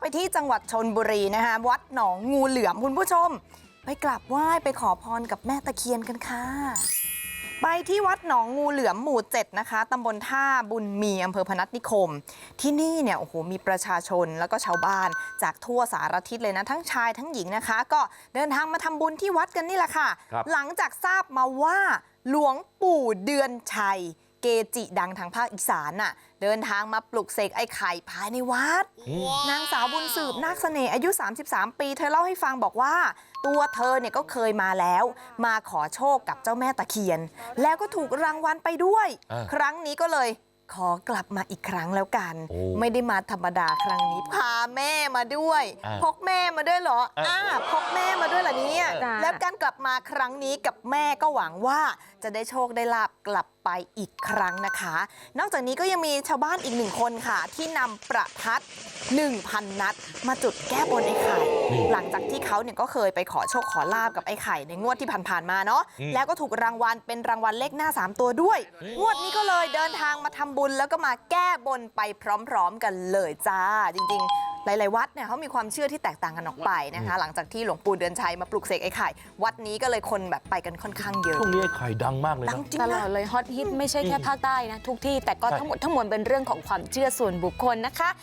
ไปที่จังหวัดชนบุรีนะคะวัดหนองงูเหลือมคุณผู้ชม ไปกราบไหว้ไปขอพรกับแม่ตะเคียนกันค่ะ ไปที่วัดหนองงูเหลือมหมู่เจ็ดนะคะตำบลท่าบุญมีอำเภอพนัสนิคม ที่นี่เนี่ยโอ้โหมีประชาชนแล้วก็ชาวบ้าน จากทั่วสารทิศเลยนะทั้งชายทั้งหญิงนะคะ ก็เดินทางมาทำบุญที่วัดกันนี่แหละค่ะ ครับ หลังจากทราบมาว่าหลวงปู่เดือนชัย เกจิดังทางภาคอีสานน่ะเดินทางมาปลุกเสกไอ้ไข่ภายในวัด นางสาวบุญสืบนาคเสน่ห์อายุ 33 ปี เธอเล่าให้ฟังบอกว่า ตัวเธอเนี่ยก็เคยมาแล้ว มาขอโชคกับเจ้าแม่ตะเคียน แล้วก็ถูกรางวัลไปด้วยอ่าครั้งนี้ก็เลยขอกลับมาอีกครั้งแล้วกันโอ้ไม่ได้มาธรรมดาครั้งนี้ พาแม่มาด้วยอ่าพกแม่มาด้วยเหรออ่าอ่าพกแม่มาด้วยเหรอเนี่ยจ้ะแล้วการกลับมาครั้งนี้กับแม่ก็หวังว่าจะได้โชคได้ลาบกลับไปอีกครั้งนะคะ นอกจากนี้ก็ยังมีชาวบ้านอีกหนึ่งคนค่ะ ที่นำประทัด 1,000 นัด มาจุดแก้บนไอ้ไข่นี่หลังจากที่เขาเนี่ยก็เคยไปขอโชคขอลาบกับไอ้ไข่ในงวดที่ผ่านๆมาเนาะอืมแล้วก็ถูกรางวัลเป็นรางวัลเลขหน้า 3 ตัวด้วย งวดนี้ก็เลยเดินทางมาทำบุญแล้วก็มาแก้บนไปพร้อม ๆ กันเลยจ้าจริงๆ หลายๆวัดเนี่ยเขามีความเชื่อที่แตกต่างกันออกไปนะคะหลังจากที่หลวงปู่เดือนชัยมาปลุกเสกไอ้ไข่ วัดนี้ก็เลยคนแบบไปกันค่อนข้างเยอะช่วงนี้ไอ้ไข่ดังมากเลยดันะ งจริงตลอนะ ดเลยฮอตฮิตไม่ใช่แค่ภาคใต้นะ ทุกที่แต่ก็ใช่ ทั้งหมดทั้งมวลเป็นเรื่องของความเชื่อส่วนบุคคลนะคะ